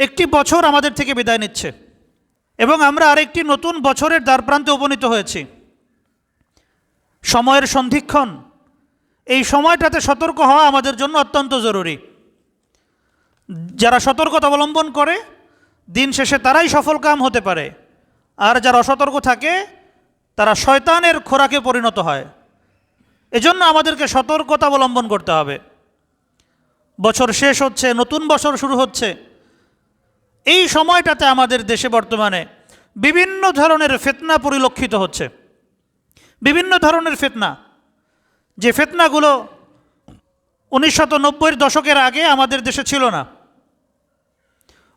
একটি বছর আমাদের থেকে বিদায় নিচ্ছে। এবং আমরা আরেকটি নতুন বছরের দ্বারপ্রান্তে উপনীত হয়েছি। সময়ের সন্ধিক্ষণ, এই সময়টাতে সতর্ক হওয়া আমাদের জন্য অত্যন্ত জরুরি। যারা সতর্কতা অবলম্বন করে, দিন শেষে তারাই সফল কাম হতে পারে। আর যারা অসতর্ক থাকে, তারা শয়তানের খোরাকে পরিণত হয়। এজন্য আমাদেরকে সতর্কতা অবলম্বন করতে হবে। বছর শেষ হচ্ছে, নতুন বছর শুরু হচ্ছে। এই সময়টাতে আমাদের দেশে বর্তমানে বিভিন্ন ধরনের ফেতনা পরিলক্ষিত হচ্ছে। বিভিন্ন ধরনের ফেতনা। যে ফেতনাগুলো উনিশশত নব্বইয়ের দশকের আগে আমাদের দেশে ছিল না।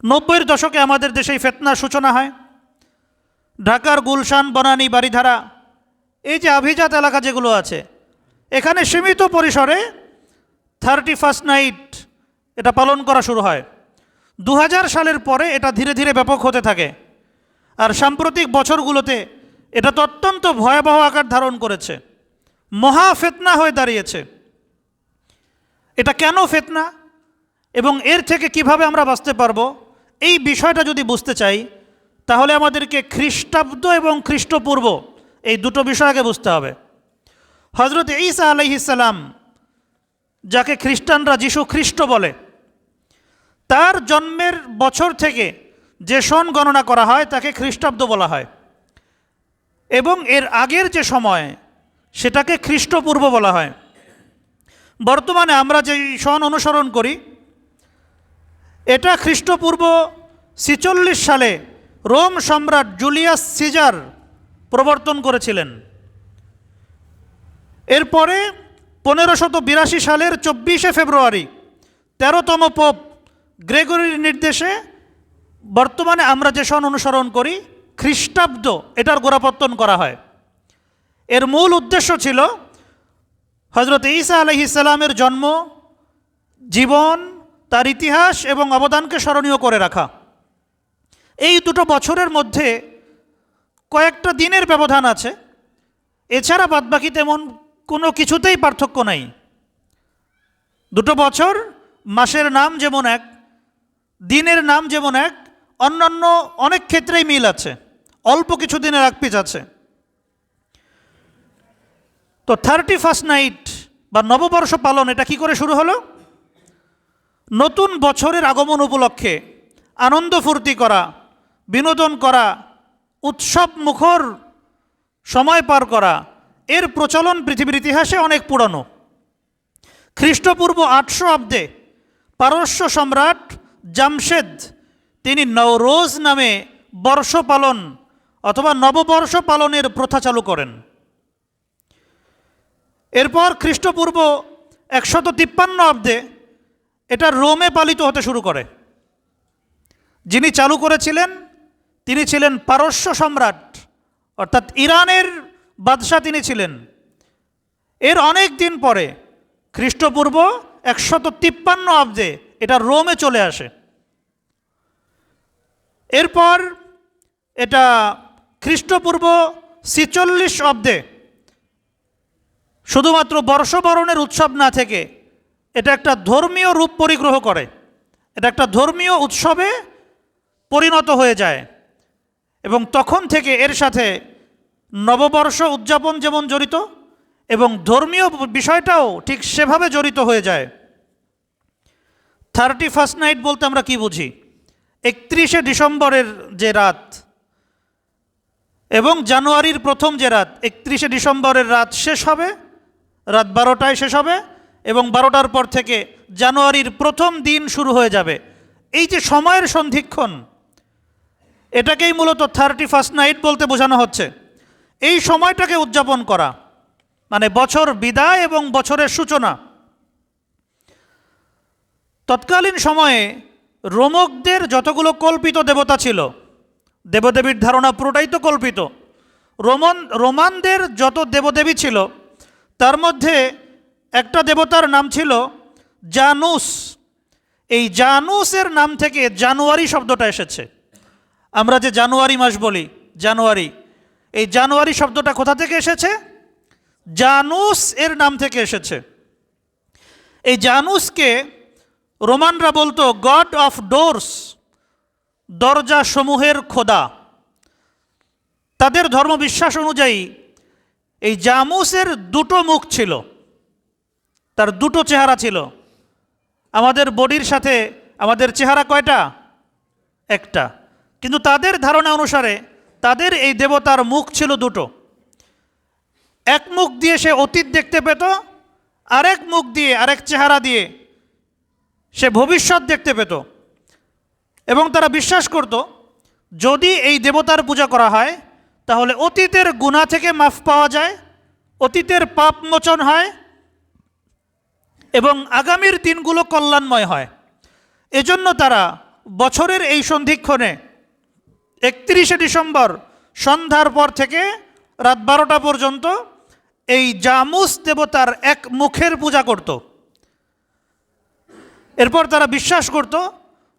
নব্বইয়ের দশকে আমাদের দেশে ফেতনার সূচনা হয়। ঢাকার গুলশান, বনানী বাড়িধারা এই যে আভিজাত এলাকা যেগুলো আছে, এখানে সীমিত পরিসরে থার্টি ফার্স্ট নাইট এটা পালন করা শুরু হয়। দু হাজার সালের পরে এটা ধীরে ধীরে ব্যাপক হতে থাকে। আর সাম্প্রতিক বছরগুলোতে এটা তো অত্যন্ত ভয়াবহ আকার ধারণ করেছে। মহা ফেতনা হয়ে দাঁড়িয়েছে। এটা কেন ফেতনা? এবং এর থেকে কীভাবে আমরা বাঁচতে পারব? এই বিষয়টা যদি বুঝতে চাই, তাহলে আমাদেরকে খ্রিস্টাব্দ এবং খ্রিস্টপূর্ব এই দুটো বিষয়কে বুঝতে হবে। হজরত ঈসা আলহিসাল্লাম যাকে খ্রিস্টানরা যিশু খ্রিস্ট বলে তার জন্মের বছর থেকে যে সন গণনা করা হয়, তাকে খ্রিস্টাব্দ বলা হয়। এবং এর আগের যে সময়, সেটাকে খ্রিস্টপূর্ব বলা হয়। বর্তমানে আমরা যে সন অনুসরণ করি, এটা খ্রিস্টপূর্ব ছিচল্লিশ সালে রোম সম্রাট জুলিয়াস সিজার প্রবর্তন করেছিলেন। এরপরে পনেরোশত বিরাশি সালের চব্বিশে ফেব্রুয়ারি, তেরোতম পোপ গ্রেগরির নির্দেশে বর্তমানে আমরা যে সন অনুসরণ করি, খ্রিস্টাব্দ এটার গোড়াপত্তন করা হয়। এর মূল উদ্দেশ্য ছিল হজরত ঈসা আলহিসাল্লামের জন্ম, জীবন, তার ইতিহাস এবং অবদানকে স্মরণীয় করে রাখা। এই দুটো বছরের মধ্যে কয়েকটা দিনের ব্যবধান আছে। এছাড়া বাদবাকি তেমন কোনো কিছুতেই পার্থক্য নাই। দুটো বছর, মাসের নাম যেমন এক দিনের নাম যেমন এক, অন্যান্য অনেক ক্ষেত্রেই মিল আছে। অল্প কিছু দিনের একপিচ আছে। তো থার্টি ফার্স্ট নাইট বা নববর্ষ পালন, এটা কি করে শুরু হলো? নতুন বছরের আগমন উপলক্ষে আনন্দ ফুর্তি করা, বিনোদন করা, উৎসব মুখর সময় পার করা, এর প্রচলন পৃথিবীর ইতিহাসে অনেক পুরনো। খ্রিস্টপূর্ব আটশো অব্দে পারস্য সম্রাট জামশেদ, তিনি নওরোজ নামে বর্ষ পালন অথবা নববর্ষ পালনের প্রথা চালু করেন। এরপর খ্রিস্টপূর্ব একশত তিপ্পান্ন অব্দে এটা রোমে পালিত হতে শুরু করে। যিনি চালু করেছিলেন, তিনি ছিলেন পারস্য সম্রাট, অর্থাৎ ইরানের বাদশাহ তিনি ছিলেন। এর অনেক দিন পরে খ্রিস্টপূর্ব একশত তিপ্পান্ন অব্দে এটা রোমে চলে আসে। এরপর এটা খ্রিস্টপূর্ব ছিচল্লিশ অব্দে শুধুমাত্র বর্ষবরণের উৎসব না থেকে এটা একটা ধর্মীয় রূপ পরিগ্রহ করে। এটা একটা ধর্মীয় উৎসবে পরিণত হয়ে যায়। এবং তখন থেকে এর সাথে নববর্ষ উদযাপন যেমন জড়িত এবং ধর্মীয় বিষয়টাও ঠিক সেভাবে জড়িত হয়ে যায়। থার্টি ফার্স্ট নাইট বলতে আমরা কি বুঝি? একত্রিশে ডিসেম্বরের যে রাত এবং জানুয়ারির প্রথম যে রাত, একত্রিশে ডিসেম্বরের রাত শেষ হবে, রাত বারোটায় শেষ হবে এবং বারোটার পর থেকে জানুয়ারির প্রথম দিন শুরু হয়ে যাবে। এই যে সময়ের সন্ধিক্ষণ, এটাকেই মূলত থার্টি ফার্স্ট নাইট বলতে বোঝানো হচ্ছে। এই সময়টাকে উদযাপন করা মানে বছর বিদায় এবং বছরের সূচনা। তৎকালীন সময়ে রোমকদের যতগুলো কল্পিত দেবতা ছিল, দেবদেবীর ধারণা পুরোটাই তো কল্পিত। রোমান, রোমানদের যত দেবদেবী ছিল, তার মধ্যে একটা দেবতার নাম ছিল জানুস। এই জানুসের নাম থেকে জানুয়ারি শব্দটা এসেছে। আমরা যে জানুয়ারি মাস বলি, জানুয়ারি, এই জানুয়ারি শব্দটা কোথা থেকে এসেছে? জানুস এর নাম থেকে এসেছে। এই জানুসকে রোমানরা বলতো গড অফ ডোরস দরজা সমূহের খোদা। তাদের ধর্মবিশ্বাস অনুযায়ী, এই জামুসের দুটো মুখ ছিল। তার দুটো চেহারা ছিল। আমাদের বডির সাথে আমাদের চেহারা কয়টা? একটা। কিন্তু তাদের ধারণা অনুসারে, তাদের এই দেবতার মুখ ছিল দুটো। এক মুখ দিয়ে সে অতীত দেখতে পেত, আরেক মুখ দিয়ে, আরেক চেহারা দিয়ে সে ভবিষ্যৎ দেখতে পেত। এবং তারা বিশ্বাস করত, যদি এই দেবতার পূজা করা হয়, তাহলে অতীতের গুণা থেকে মাফ পাওয়া যায়, অতীতের পাপ মোচন হয়, এবং আগামীর দিনগুলো কল্যাণময় হয়। এজন্য তারা বছরের এই সন্ধিক্ষণে একত্রিশে ডিসেম্বর সন্ধ্যার পর থেকে রাত বারোটা পর্যন্ত এই জামুস দেবতার এক মুখের পূজা করত। এরপর তারা বিশ্বাস করত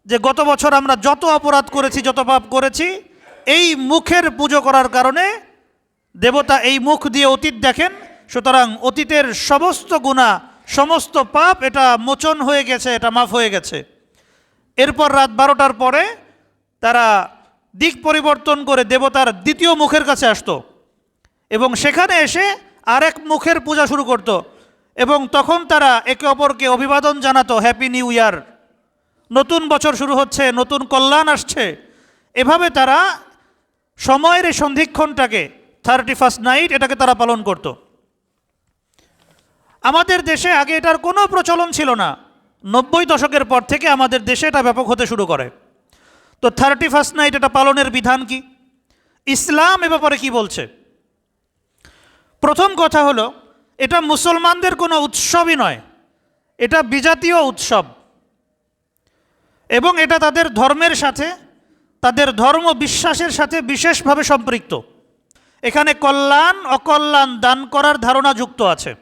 যে গত বছর আমরা যত অপরাধ করেছি, যত পাপ করেছি, এই মুখের পুজো করার কারণে দেবতা এই মুখ দিয়ে অতীত দেখেন। সুতরাং অতীতের সমস্ত গুণা, সমস্ত পাপ, এটা মোচন হয়ে গেছে, এটা মাফ হয়ে গেছে। এরপর রাত বারোটার পরে তারা দিক পরিবর্তন করে দেবতার দ্বিতীয় মুখের কাছে আসতো এবং সেখানে এসে আরেক মুখের পূজা শুরু করত। এবং তখন তারা একে অপরকে অভিবাদন জানাতো হ্যাপি নিউ ইয়ার নতুন বছর শুরু হচ্ছে, নতুন কল্যাণ আসছে। এভাবে তারা সময়ের এই সন্ধিক্ষণটাকে থার্টি ফার্স্ট নাইট এটাকে তারা পালন করত। আমাদের দেশে আগে এটার কোনো প্রচলন ছিল না। নব্বই দশকের পর থেকে আমাদের দেশে এটা ব্যাপক হতে শুরু করে। তো থার্টি ফার্স্ট নাইট এটা পালনের বিধান কি? ইসলাম এ ব্যাপারে কি বলছে? প্রথম কথা হলো এটা মুসলমানদের কোনো উৎসবই নয়। এটা বিজাতীয় উৎসব। এবং এটা তাদের ধর্মের সাথে, তাদের ধর্ম বিশ্বাসের সাথে বিশেষভাবে সম্পৃক্ত। এখানে কল্যাণ, অকল্যাণ দান করার ধারণা যুক্ত আছে।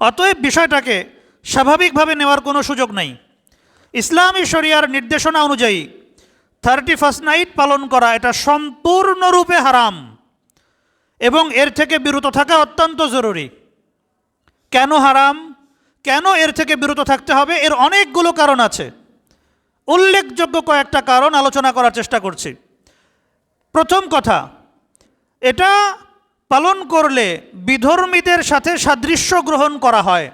অতএব বিষয়টাকে স্বাভাবিকভাবে নেওয়ার কোনো সুযোগ নেই। ইসলামী শরিয়ার নির্দেশনা অনুযায়ী থার্টি ফার্স্ট নাইট পালন করা এটা সম্পূর্ণরূপে হারাম। এবং এর থেকে বিরত থাকা অত্যন্ত জরুরি। কেন হারাম? কেন এর থেকে বিরত থাকতে হবে? এর অনেকগুলো কারণ আছে। উল্লেখযোগ্য কয়েকটা কারণ আলোচনা করার চেষ্টা করছি। প্রথম কথা, এটা পালন করলে বিধর্মীদের সাথে সাদৃশ্য গ্রহণ করা হয়।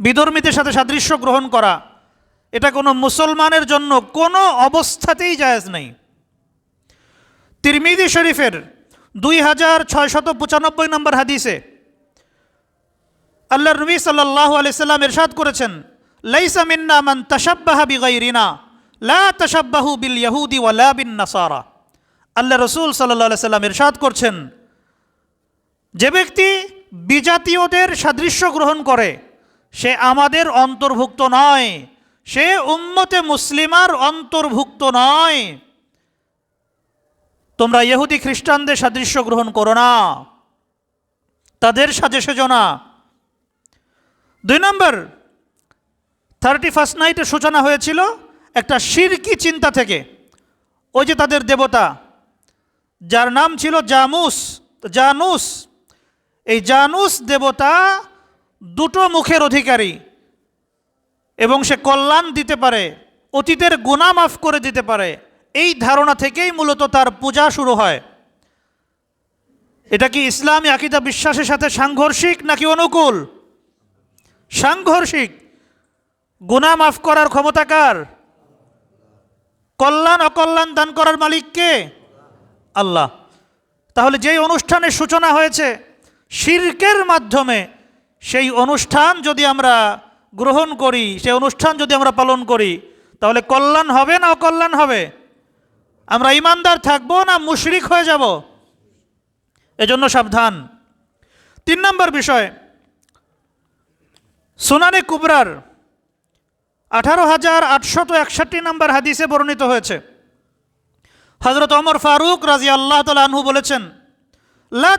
বিধর্মীদের সাথে সাদৃশ্য গ্রহণ করা, এটা কোনো মুসলমানের জন্য কোনো অবস্থাতেই জায়েজ নেই। তিরমিদি শরীফের দুই হাজার ছয়শত পঁচানব্বই নম্বর হাদিসে আল্লাহ নবী সাল্লাহ আলাইসাল্লাম এরশাদ করেছেন, লাইসা মিন্না মান তাসাব্বাহা বিগাইরিনা, লা তাসাব্বাহু বিল ইয়াহুদি ওয়ালা বিন নাসারা। আল্লাহ রসুল সাল্লাহ সাল্লাম এরশাদ করছেন, যে ব্যক্তি বিজাতীয়দের সাদৃশ্য গ্রহণ করে, সে আমাদের অন্তর্ভুক্ত নয়, সে উম্মতে মুসলিমার অন্তর্ভুক্ত নয়। তোমরা ইহুদি খ্রিস্টানদের সাদৃশ্য গ্রহণ করো না। তাদের সাজে সেজো না। দুই নম্বর থার্টি ফার্স্ট নাইটের সূচনা হয়েছিল একটা শিরকি চিন্তা থেকে। ওই যে তাদের দেবতা, যার নাম ছিল জামুস জানুস, এই জানুস দেবতা দুটো মুখের অধিকারী এবং সে কল্যাণ দিতে পারে, অতীতের গুণা মাফ করে দিতে পারে। এই ধারণা থেকেই মূলত তার পূজা শুরু হয়। এটা কি ইসলামী আকিদা বিশ্বাসের সাথে সাংঘর্ষিক নাকি অনুকূল? সাংঘর্ষিক। গুণা মাফ করার ক্ষমতাকার কল্যাণ, অকল্যাণ দান করার মালিক কে? আল্লাহ। তাহলে যেই অনুষ্ঠানের সূচনা হয়েছে, শির্কের মাধ্যমে সেই অনুষ্ঠান যদি আমরা গ্রহণ করি, সেই অনুষ্ঠান যদি আমরা পালন করি, তাহলে কল্যাণ হবে না অকল্যাণ হবে? আমরা ইমানদার থাকব না মুশরিক হয়ে যাব। এজন্য সাবধান। তিন নম্বর বিষয়, সুনানে কুবরার আঠারো হাজার আটশত একষট্টি নম্বর হাদিসে বর্ণিত হয়েছে। হজরত অমর ফারুক রাজি আল্লাহ আনহু বলেছেন, লা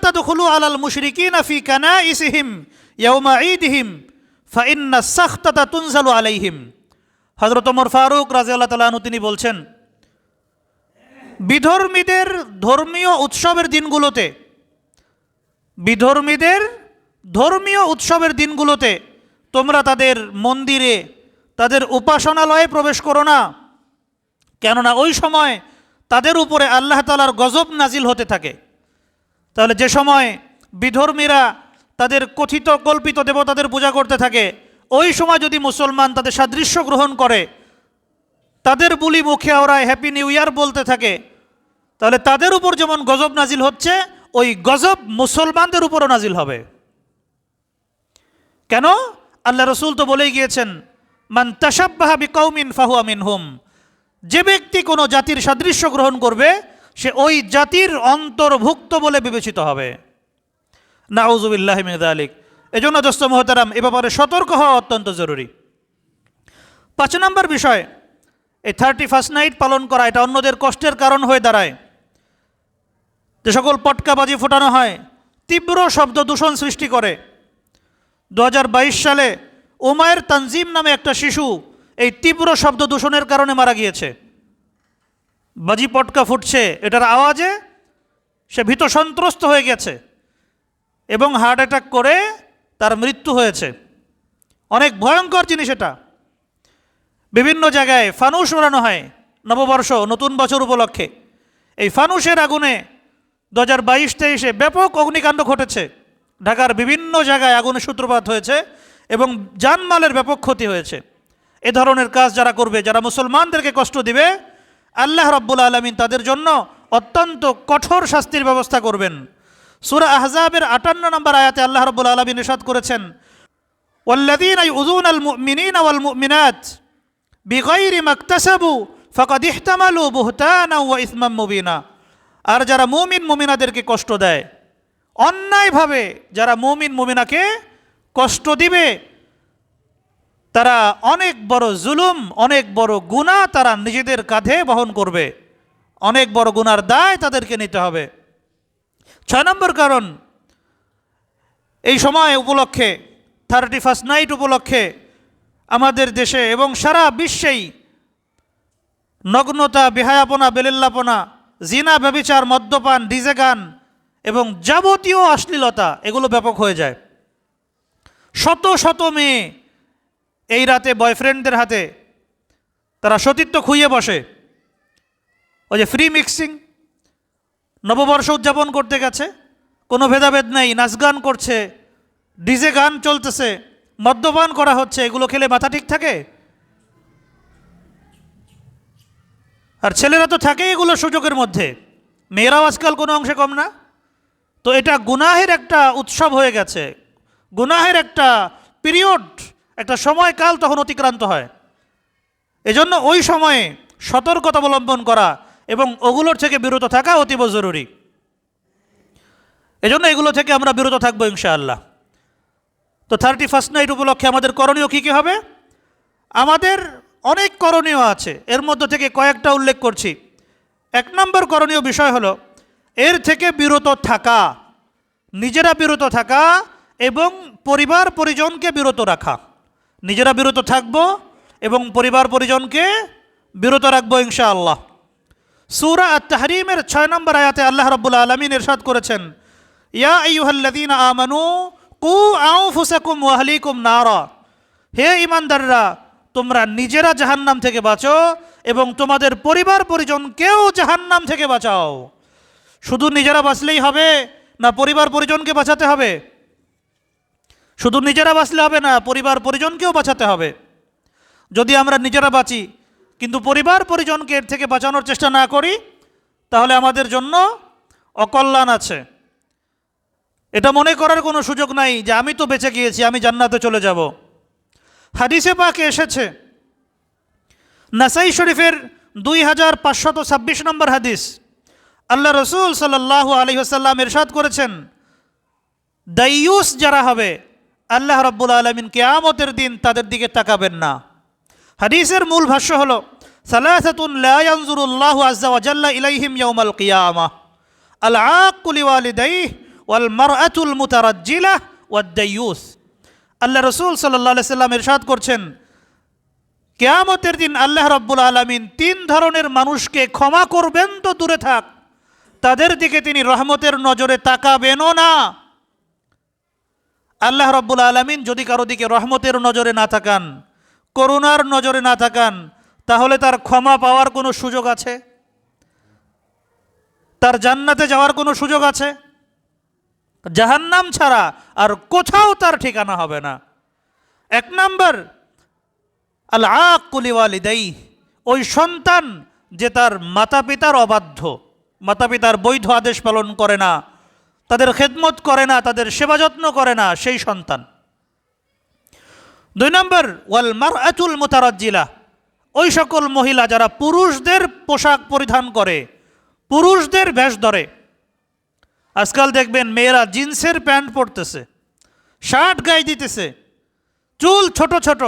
আলাল মুশরিকিন ফি কানাইসিহিম ইয়াউমা ঈদিহিম, ফাইন্না সাখতাতা তুনজালু আলাইহিম। হজরত ওমর ফারুক রাজি আল্লাহ তালাহু তিনি বলছেন বিধর্মীদের ধর্মীয় উৎসবের দিনগুলোতে, বিধর্মীদের ধর্মীয় উৎসবের দিনগুলোতে তোমরা তাদের মন্দিরে, তাদের উপাসনালয়ে প্রবেশ করো না। কেননা ওই সময় তাদের উপরে আল্লাহ তালার গজব নাজিল হতে থাকে। তাহলে যে সময় বিধর্মীরা তাদের কথিত কল্পিত দেবতাদের পূজা করতে থাকে, ওই সময় যদি মুসলমান তাদের সাদৃশ্য গ্রহণ করে তাদের বুলি মুখে ওরা হ্যাপি নিউ ইয়ার বলতে থাকে। তাহলে তাদের উপর যেমন গজব নাজিল হচ্ছে, ওই গজব মুসলমানদের উপরও নাজিল হবে। কেন? আল্লাহ রসুল তো বলেই গিয়েছেন, মান তাসাব্বাহা বিকৌমিন ফাহুয়া মিনহুম। যে ব্যক্তি কোনো জাতির সাদৃশ্য গ্রহণ করবে, সে ওই জাতির অন্তর্ভুক্ত বলে বিবেচিত হবে। নাউজুবিল্লাহ আলিক এজন্য দোস্ত মোহতারাম, এ ব্যাপারে সতর্ক হওয়া অত্যন্ত জরুরি। পাঁচ নম্বর বিষয় এই থার্টি ফার্স্ট নাইট পালন করা, এটা অন্যদের কষ্টের কারণ হয়ে দাঁড়ায়। যে সকল পটকাবাজি ফোটানো হয়, তীব্র শব্দ দূষণ সৃষ্টি করে। দু হাজার বাইশ সালে ওমায়ের তানজিম নামে একটা শিশু এই তীব্র শব্দ দূষণের কারণে মারা গিয়েছে। বাজি পটকা ফুটছে, এটার আওয়াজে সে ভীত সন্ত্রস্ত হয়ে গেছে এবং হার্ট অ্যাটাক করে তার মৃত্যু হয়েছে। অনেক ভয়ঙ্কর জিনিস এটা। বিভিন্ন জায়গায় ফানুস উড়ানো হয় নববর্ষ, নতুন বছর উপলক্ষে। এই ফানুসের আগুনে দু হাজার বাইশ তেইশে ব্যাপক অগ্নিকাণ্ড ঘটেছে। ঢাকার বিভিন্ন জায়গায় আগুনের সূত্রপাত হয়েছে এবং জানমালের ব্যাপক ক্ষতি হয়েছে। এ ধরনের কাজ যারা করবে, যারা মুসলমানদেরকে কষ্ট দিবে, আল্লাহ রব্বুল আলমিন তাদের জন্য অত্যন্ত কঠোর শাস্তির ব্যবস্থা করবেন। সুরা আহজাবের আটান্ন নম্বর আয়াতে আল্লাহ রব্বুল আলমী নিষাদ করেছেন ওয়াল্লাদিন আই উজুন আল মিনিন আল মিনাত বিগৈরি মকতাসাবু ফকদ ইহতামালু বুহতানা ওয়া ইসমাম মুবিনা আর যারা মুমিন মুমিনাদেরকে কষ্ট দেয়, অন্যায়ভাবে যারা মুমিন মুমিনাকে কষ্ট দিবে, তারা অনেক বড় জুলুম, অনেক বড় গুণা তারা নিজেদের কাঁধে বহন করবে। অনেক বড় গুণার দায় তাদেরকে নিতে হবে। ছয় নম্বর কারণ, এই সময় উপলক্ষে থার্টি ফার্স্ট নাইট উপলক্ষে আমাদের দেশে এবং সারা বিশ্বেই নগ্নতা, বেহায়াপনা, বেলেল্লাপনা, জিনা ব্যবিচার মদ্যপান ডিজে গান এবং যাবতীয় অশ্লীলতা, এগুলো ব্যাপক হয়ে যায়। শত শত মেয়ে এই রাতে বয়ফ্রেন্ডদের হাতে তারা সতীত্ব খুইয়ে বসে। ওই যে ফ্রি মিক্সিং নববর্ষ উদযাপন করতে গেছে, কোনো ভেদাভেদ নেই, নাচ গান করছে, ডিজে গান চলতেছে। মদ্যপান করা হচ্ছে, এগুলো খেলে মাথা ঠিক থাকে? আর ছেলেরা তো থাকেই এগুলো সুযোগের মধ্যে। মেয়েরাও আজকাল কোনো অংশে কম না। তো এটা গুনাহের একটা উৎসব হয়ে গেছে। গুনাহের একটা পিরিয়ড, একটা সময়কাল তখন অতিক্রান্ত হয়। এজন্য ওই সময়ে সতর্কতা অবলম্বন করা এবং ওগুলোর থেকে বিরত থাকা অতীব জরুরি। এজন্য এগুলো থেকে আমরা বিরত থাকব ইনশাআল্লাহ। তো থার্টি ফার্স্ট নাইট উপলক্ষে আমাদের করণীয় কী কী হবে? আমাদের অনেক করণীয় আছে, এর মধ্য থেকে কয়েকটা উল্লেখ করছি। এক নম্বর করণীয় বিষয় হলো, এর থেকে বিরত থাকা, নিজেরা বিরত থাকা এবং পরিবার পরিজনকে বিরত রাখা। নিজেরা বিরত থাকব এবং পরিবার পরিজনকে বিরত রাখব ইনশাআল্লাহ। সুরা আত তাহরিমের ছয় নম্বর আয়াতে আল্লাহ রব্বুল আলমিন এরশাদ করেছেন, ইয়া আইয়ুহাল্লাযীনা আমানু কু আনফুসাকুম ওয়া আহলিকুম নারা। হে ইমানদাররা তোমরা নিজেরা জাহান্নাম থেকে বাঁচো এবং তোমাদের পরিবার পরিজনকেও জাহান্নাম থেকে বাঁচাও। শুধু নিজেরা বাঁচলেই হবে না পরিবার পরিজনকে বাঁচাতে হবে? শুধু নিজেরা বাঁচলে হবে না পরিবার পরিজনকেও বাঁচাতে হবে? যদি আমরা নিজেরা বাঁচি, কিন্তু পরিবার পরিজনকে এর থেকে বাঁচানোর চেষ্টা না করি, তাহলে আমাদের জন্য অকল্যাণ আছে। এটা মনে করার কোনো সুযোগ নাই যে আমি তো বেঁচে গিয়েছি, আমি জান্নাতে চলে যাব। হাদিসে পাকে এসেছে, নাসাই শরীফের দুই হাজার পাঁচশত ছাব্বিশ নম্বর হাদিস, আল্লাহ রসুল সাল্লাহ আলহিহাসাল্লাম এরশাদ করেছেন, দাইয়ুস যারা হবে, আল্লাহ রব্বুল আলমিন কেয়ামতের দিন তাদের দিকে তাকাবেন না। হাদিসের মূল ভাষ্য হলো, সালাসাতুন লা ইয়ানজুরুল্লাহু আজ্জা ওয়াজাল্লা ইলাইহিম ইয়াউমাল কিয়ামা আল আকুলি ওয়ালিদাইহ ওয়াল আল্লাহ রসুল সাল্লাম ইরশাদ করছেন, কেয়ামতের দিন আল্লাহ রব্বুল আলমিন তিন ধরনের মানুষকে ক্ষমা করবেন তো দূরে থাক, তাদের দিকে তিনি রহমতের নজরে তাকাবেনও না। আল্লাহ রব্বুল আলমিন যদি কারও দিকে রহমতের নজরে না থাকান করুণার নজরে না থাকান তাহলে তার ক্ষমা পাওয়ার কোনো সুযোগ আছে? তার জান্নাতে যাওয়ার কোনো সুযোগ আছে? জাহান্নাম ছাড়া আর কোথাও তার ঠিকানা হবে না। এক নম্বর আল আকুলিওয়ালিদাই ওই সন্তান যে তার মাতা পিতার অবাধ্য মাতা পিতার বৈধ আদেশ পালন করে না, তাদের খেদমত করে না, তাদের সেবা যত্ন করে না, সেই সন্তান। দুই নম্বর ওয়াল মার আতুল মোতারাজ্জিলা, ওই সকল মহিলা যারা পুরুষদের পোশাক পরিধান করে, পুরুষদের বেশ ধরে আজকাল দেখবেন মেয়েরা জিন্সের প্যান্ট পরতেছে, শার্ট গায়ে দিতেছে, চুল ছোট ছোট।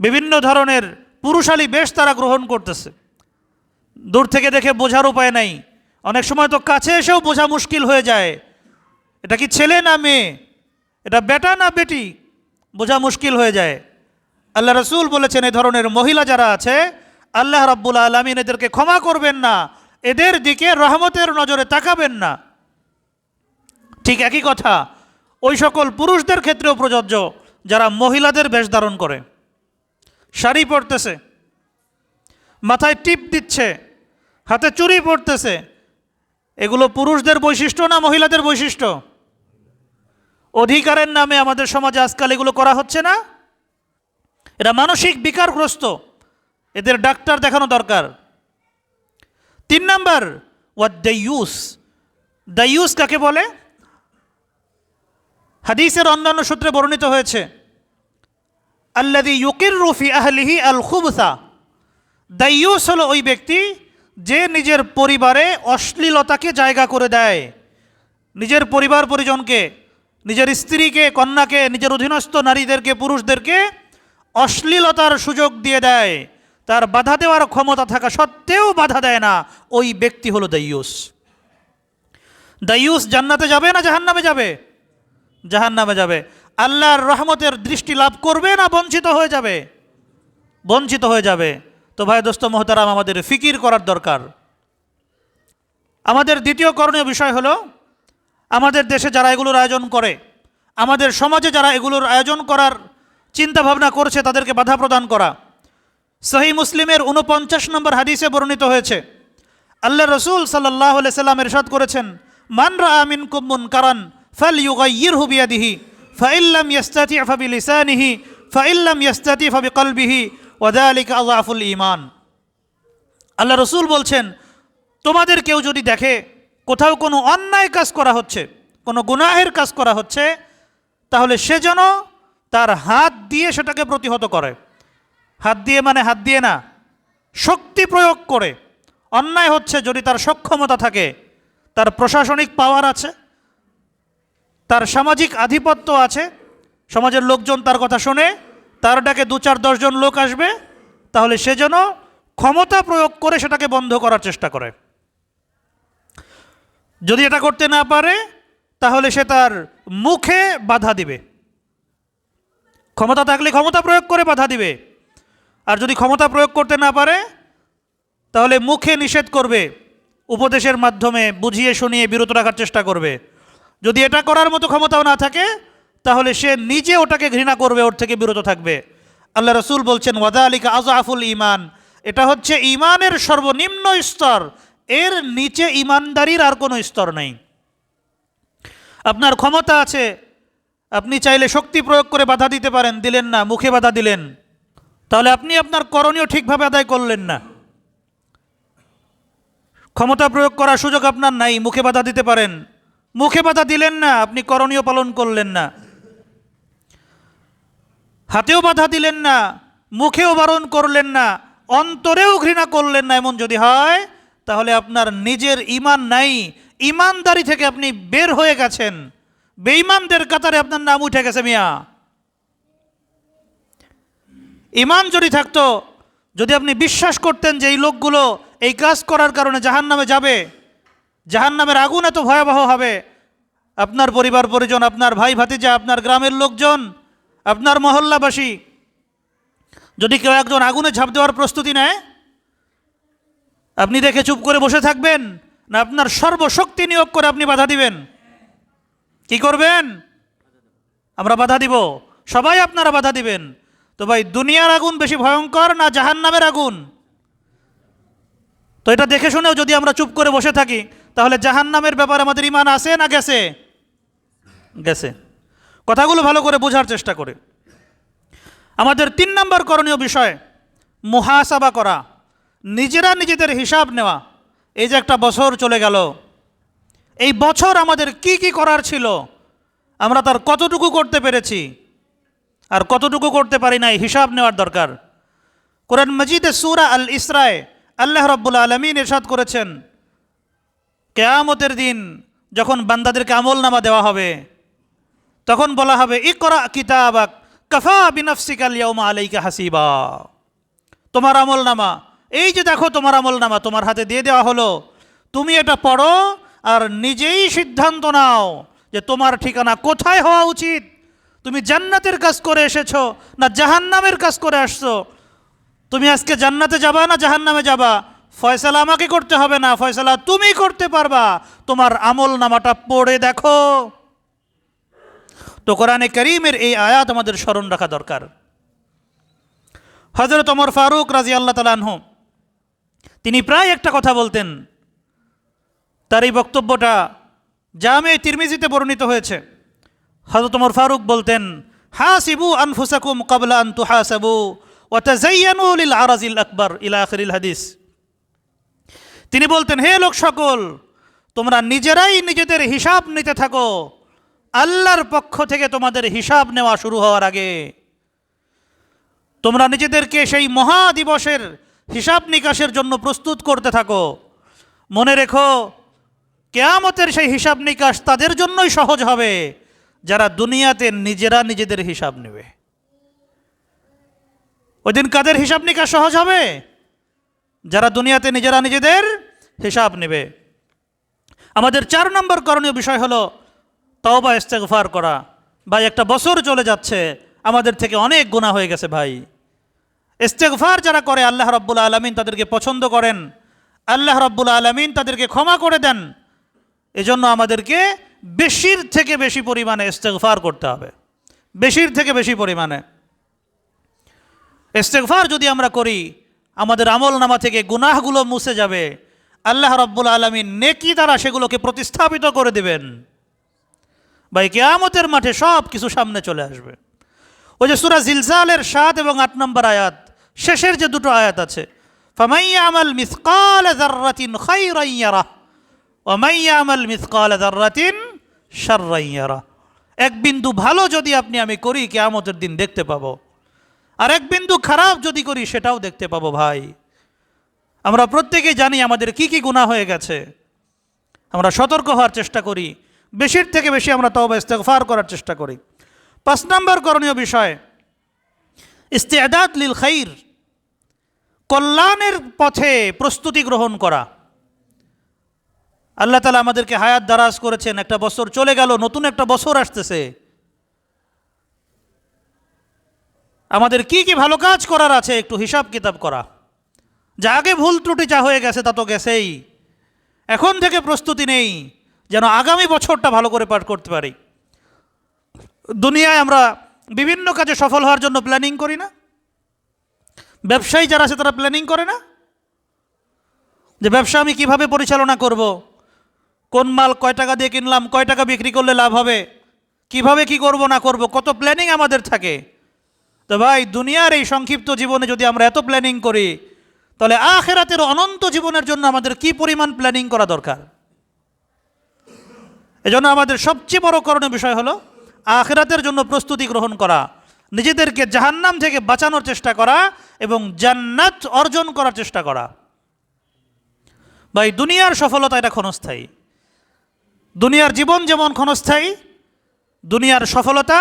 বিভিন্ন ধরনের পুরুষালী বেশ তারা গ্রহণ করতেছে। দূর থেকে দেখে বোঝার উপায় নাই। অনেক সময় তো কাছে এসেও বোঝা মুশকিল হয়ে যায়। এটা কি ছেলে না মেয়ে? এটা বেটা না বেটি? বোঝা মুশকিল হয়ে যায়। আল্লাহ রসুল বলেছেন এই ধরনের মহিলা যারা আছে, আল্লাহ রাব্বুল আলমিন এদেরকে ক্ষমা করবেন না। এদের দিকে রহমতের নজরে তাকাবেন না। ঠিক একই কথা, ওই সকল পুরুষদের ক্ষেত্রেও প্রযোজ্য যারা মহিলাদের বেশ ধারণ করে। শাড়ি পরতেছে, মাথায় টিপ দিচ্ছে, হাতে চুরি পরতেছে। এগুলো পুরুষদের বৈশিষ্ট্য না মহিলাদের বৈশিষ্ট্য? অধিকারের নামে আমাদের সমাজে আজকাল এগুলো করা হচ্ছে না? এটা মানসিক বিকারগ্রস্ত। এদের ডাক্তার দেখানো দরকার। তিন number what the use the use কাকে বলে? হাদিসের অন্যান্য সূত্রে বর্ণিত হয়েছে আল্লাদি ইউকির রুফি আহলিহি আল খুবসা দাইয়ুস হলো ওই ব্যক্তি যে নিজের পরিবারে অশ্লীলতাকে জায়গা করে দেয়। নিজের পরিবার পরিজনকে, নিজের স্ত্রীকে, কন্যাকে, নিজের অধীনস্থ নারীদেরকে, পুরুষদেরকে অশ্লীলতার সুযোগ দিয়ে দেয়। তার বাধা দেওয়ার ক্ষমতা থাকা সত্ত্বেও বাধা দেয় না। ওই ব্যক্তি হলো দাইয়ুস। দাইয়ুস জান্নাতে যাবে না জাহান্নামে যাবে? জাহান্নামে যাবে। আল্লাহর রহমতের দৃষ্টি লাভ করবে না বঞ্চিত হয়ে যাবে? বঞ্চিত হয়ে যাবে। তো ভাই দোস্ত, মহতারাম, আমাদের ফিকির করার দরকার। আমাদের দ্বিতীয় করণীয় বিষয় হলো, আমাদের দেশে যারা এগুলোর আয়োজন করে, আমাদের সমাজে যারা এগুলোর আয়োজন করার চিন্তা ভাবনা করছে, তাদেরকে বাধা প্রদান করা। সহি মুসলিমের উনপঞ্চাশ নম্বর হাদিসে বর্ণিত হয়েছে, আল্লাহ রসুল সাল্লাহ সাল্লাম এরশাদ করেছেন, মান রা আমিন কুম্মুন কারণ ফাল ইউগাইয়ির হুবিয়াদিহি ফাইল্লাম ইয়াস্তাতি ফাবি লিসানিহি ফাইল্লাম ইয়াস্তাতি ফাবি কলবিহি ওয়াদালিক আল্লাহুল ইমান আল্লাহ রসুল বলছেন, তোমাদের কেউ যদি দেখে কোথাও কোনো অন্যায় কাজ করা হচ্ছে, কোনো গুনাহের কাজ করা হচ্ছে, তাহলে সে যেন তার হাত দিয়ে সেটাকে প্রতিহত করে। হাত দিয়ে মানে হাত দিয়ে না, শক্তি প্রয়োগ করে। অন্যায় হচ্ছে যদি তার সক্ষমতা থাকে, তার প্রশাসনিক পাওয়ার আছে, তার সামাজিক আধিপত্য আছে, সমাজের লোকজন তার কথা শোনে, তার ডাকে দু চার দশজন লোক আসবে, তাহলে সে যেন ক্ষমতা প্রয়োগ করে সেটাকে বন্ধ করার চেষ্টা করে। যদি এটা করতে না পারে, তাহলে সে তার মুখে বাধা দিবে। ক্ষমতা থাকলে ক্ষমতা প্রয়োগ করে বাধা দিবে। আর যদি ক্ষমতা প্রয়োগ করতে না পারে, তাহলে মুখে নিষেধ করবে, উপদেশের মাধ্যমে বুঝিয়ে শুনিয়ে বিরত রাখার চেষ্টা করবে। যদি এটা করার মতো ক্ষমতাও না থাকে, তাহলে সে নিজে ওটাকে ঘৃণা করবে, ওর থেকে বিরত থাকবে। আল্লাহ রসুল বলছেন ওয়াদা আলিকা আজাফুল ইমান এটা হচ্ছে ইমানের সর্বনিম্ন স্তর। এর নিচে ইমানদারির আর কোনো স্তর নেই। আপনার ক্ষমতা আছে, আপনি চাইলে শক্তি প্রয়োগ করে বাধা দিতে পারেন, দিলেন না, মুখে বাধা দিলেন। তাহলে আপনি আপনার করণীয় ঠিকভাবে আদায় করলেন না। ক্ষমতা প্রয়োগ করার সুযোগ আপনার নাই, মুখে বাধা দিতে পারেন। মুখে বাধা দিলেন না, আপনি করণীয় পালন করলেন না। হাতেও বাধা দিলেন না, মুখেও বারণ করলেন না, অন্তরেও ঘৃণা করলেন না, এমন যদি হয়, তাহলে আপনার নিজের ইমান নাই। ইমানদারি থেকে আপনি বের হয়ে গেছেন। বেঈমানদের কাতারে আপনার নাম উঠে গেছে মিয়া। ইমান যদি থাকতো, যদি আপনি বিশ্বাস করতেন যে এই লোকগুলো এই কাজ করার কারণে জাহান নামে যাবে জাহান নামের আগুন এত ভয়াবহ হবে, আপনার পরিবার পরিজন, আপনার ভাই ভাতিজা, আপনার গ্রামের লোকজন, আপনার মহল্লাবাসী, যদি কেউ একজন আগুনে ঝাঁপ দেওয়ার প্রস্তুতি নেয়, আপনি দেখে চুপ করে বসে থাকবেন, না আপনার সর্বশক্তি নিয়োগ করে আপনি বাধা দিবেন। কি করবেন? আমরা বাধা দিব। সবাই আপনারা বাধা দিবেন। তো ভাই, দুনিয়ার আগুন বেশি ভয়ঙ্কর না জাহান্নামের আগুন? তো এটা দেখে শুনেও যদি আমরা চুপ করে বসে থাকি, তাহলে জাহান্নামের ব্যাপারে আমাদের ইমান আছে না গেছে? গেছে। কথাগুলো ভালো করে বোঝার চেষ্টা করে। আমাদের তিন নম্বর করণীয় বিষয়, মুহাসাবা করা। নিজেরা নিজেদের হিসাব নেওয়া। এই যে একটা বছর চলে গেল। এই বছর আমাদের কি কি করার ছিল? আমরা তার কতটুকু করতে পেরেছি? আর কতটুকু করতে পারি নাই হিসাব নেওয়ার দরকার। কোরআন মজিদে সুরা আল ইসরায় আল্লাহ রব্বুল আলমিন এরশাদ করেছেন, কেয়ামতের দিন যখন বান্দাদেরকে আমল নামা দেওয়া হবে, তখন বলা হবে, ইকরা কিতাবাক কফা বিনফসিকাল ইয়াউমা আলাইকা হাসিবা। তোমার আমল নামা এই যে দেখো তোমার আমল নামা তোমার হাতে দিয়ে দেওয়া হলো, তুমি এটা পড়ো আর নিজেই সিদ্ধান্ত নাও যে তোমার ঠিকানা কোথায় হওয়া উচিত। তুমি জান্নাতের কাজ করে এসেছ না জাহান্নামের কাজ করে আসছো? তুমি আজকে জান্নাতে যাবা না জাহান্নামে যাবা? ফয়সালা আমাকে করতে হবে না, ফয়সালা তুমি করতে পারবা। তোমার আমল নামাটা পড়ে দেখো। তো কোরআনে করিমের এই আয়াত আমাদের স্মরণ রাখা দরকার। হজরত ওমর ফারুক রাজি আল্লাহ তালাহ তিনি প্রায় একটা কথা বলতেন। তার এই বক্তব্যটা জামে তিরমিজিতে বর্ণিত হয়েছে। হজরত ওমর ফারুক বলতেন, হাসিবু আনফুসাকুম কাবলা আন তুহাসাবু ওয়াতাজাইয়ানু লিল আরাজিল আকবর ইলা হাদিস। তিনি বলতেন, হে লোক সকল, তোমরা নিজেরাই নিজেদের হিসাব নিতে থাকো। আল্লাহর পক্ষ থেকে তোমাদের হিসাব নেওয়া শুরু হওয়ার আগে তোমরা নিজেদেরকে সেই মহা দিবসের হিসাব নিকাশের জন্য প্রস্তুত করতে থাকো। মনে রেখো, কেয়ামতের সেই হিসাব নিকাশ তাদের জন্যই সহজ হবে। যারা দুনিয়াতে নিজেরা নিজেদের হিসাব নেবে। ওই দিন কাদের হিসাব নিকাশ সহজ হবে? যারা দুনিয়াতে নিজেরা নিজেদের হিসাব নেবে। আমাদের চার নম্বর করণীয় বিষয় হলো তওবা, ইস্তেগফার করা। ভাই, একটা বছর চলে যাচ্ছে, আমাদের থেকে অনেক গুণা হয়ে গেছে ভাই। ইস্তেগফার যারা করে, আল্লাহ রব্বুল আলমিন তাদেরকে পছন্দ করেন। আল্লাহ রব্বুল আলমিন তাদেরকে ক্ষমা করে দেন। এজন্য আমাদেরকে বেশির থেকে বেশি পরিমাণে ইস্তেগফার করতে হবে। বেশির থেকে বেশি পরিমাণে। ইস্তেগফার যদি আমরা করি, আমাদের আমল নামা থেকে গুনাহগুলো মুছে যাবে। আল্লাহ রব্বুল আলমিন নেকি দ্বারা সেগুলোকে প্রতিস্থাপিত করে দেবেন। ভাই, কেয়ামতের মাঠে সব কিছু সামনে চলে আসবে। ওই যে সুরা জিলজালের সাত এবং আট নম্বর আয়াত, শেষের যে দুটো আয়াত আছে ফামাইয়া আমাল মিসকাল জার্রাতিন খাইরাইয়ারা ওমাইয়া আমাল মিসকাল জার্রাতিন শাররাইয়ারা এক বিন্দু ভালো যদি আপনি আমি করি, কেয়ামতের দিন দেখতে পাবো। আর এক বিন্দু খারাপ যদি করি, সেটাও দেখতে পাবো ভাই। আমরা প্রত্যেকেই জানি আমাদের কি কি গুণা হয়ে গেছে। আমরা সতর্ক হওয়ার চেষ্টা করি। বেশির থেকে বেশি আমরা তওবা, ইস্তেগফার করার চেষ্টা করি। পাঁচ নম্বর করণীয় বিষয় ইস্তেদাত লিল খাইর। কল্যাণের পথে প্রস্তুতি গ্রহণ করা। আল্লাহ তালা আমাদেরকে হায়াত দারাজ করেছেন, একটা বছর চলে গেল, নতুন একটা বছর আসতেছে। আমাদের কি কি ভালো কাজ করার আছে, একটু হিসাব কিতাব করা। যা আগে ভুল ত্রুটি যা হয়ে গেছে তা তো গেছেই। এখন থেকে প্রস্তুতি নেই, যেন আগামী বছরটা ভালো করে পাঠ করতে পারি। দুনিয়ায় আমরা বিভিন্ন কাজে সফল হওয়ার জন্য প্ল্যানিং করি না। ব্যবসায়ী যারা আছে তারা প্ল্যানিং করে না। যে ব্যবসা আমি কীভাবে পরিচালনা করব। কোন মাল কয় টাকা দিয়ে কিনলাম, কয় টাকা বিক্রি করলে লাভ হবে? কীভাবে কি করব, না করব? কত প্ল্যানিং আমাদের থাকে। তো ভাই, দুনিয়ার এই সংক্ষিপ্ত জীবনে যদি আমরা এত প্ল্যানিং করি, তাহলে আখেরাতের অনন্ত জীবনের জন্য আমাদের কি পরিমাণ প্ল্যানিং করা দরকার? এজন্য আমাদের সবচেয়ে বড় করণীয় বিষয় হলো, আখেরাতের জন্য প্রস্তুতি গ্রহণ করা, নিজেদেরকে জাহান্নাম থেকে বাঁচানোর চেষ্টা করা এবং জান্নাত অর্জন করার চেষ্টা করা। ভাই, দুনিয়ার সফলতা এটা ক্ষণস্থায়ী। দুনিয়ার জীবন যেমন ক্ষণস্থায়ী, দুনিয়ার সফলতা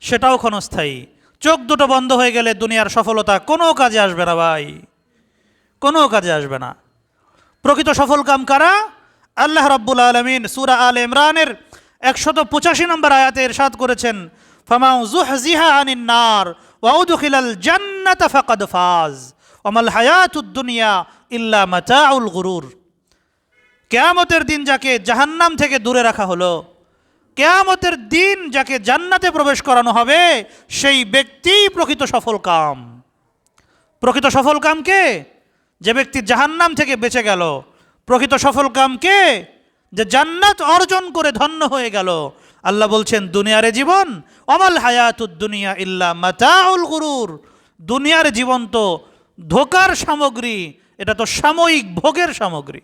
সেটাও ক্ষণস্থায়ী। চোখ দুটো বন্ধ হয়ে গেলে দুনিয়ার সফলতা কোনো কাজে আসবে না ভাই। কোনো কাজে আসবে না। প্রকৃত সফল কাম কারা? আল্লাহ রাব্বুল আলমিন সুরা আল ইমরানের একশত পঁচাশি নম্বর আয়াতে ইরশাদ করেছেন, ফামাউ জুহজিহা আনিন নার ওয়াউদখিলাল জান্নাত ফাকাদ ফাজ, ওমাল হায়াতুদ দুনিয়া ইল্লা মাতাউল গুরুর। কেয়ামতের দিন যাকে জাহান্নাম থেকে দূরে রাখা হলো, কেয়ামতের দিন যাকে জান্নাতে প্রবেশ করানো হবে, সেই ব্যক্তিই প্রকৃত সফল কাম। প্রকৃত সফল কাম কে? যে ব্যক্তি জাহান্নাম থেকে বেঁচে গেল। প্রকৃত সফল কাম কে? যে জান্নাত অর্জন করে ধন্য হয়ে গেল। আল্লাহ বলছেন, দুনিয়ারে জীবন অমাল হায়াতুদ দুনিয়া ইল্লা মাতাউল গুরুর। দুনিয়ার জীবন তো ধোকার সামগ্রী, এটা তো সাময়িক ভোগের সামগ্রী।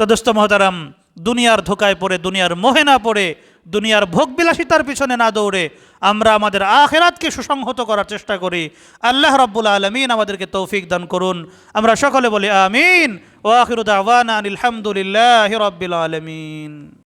তো দোস্ত মহতারাম, দুনিয়ার ধোকায় পড়ে, দুনিয়ার মোহে না পড়ে, দুনিয়ার ভোগ বিলাসিতার পিছনে না দৌড়ে আমরা আমাদের আখেরাতকে সুসংহত করার চেষ্টা করি। আল্লাহ রব্বুল আলমিন আমাদেরকে তৌফিক দান করুন। আমরা সকলে বলি আমিন। ও আখিরুদ আওয়ান আলহামদুলিল্লাহ রব্বিল আলমিন।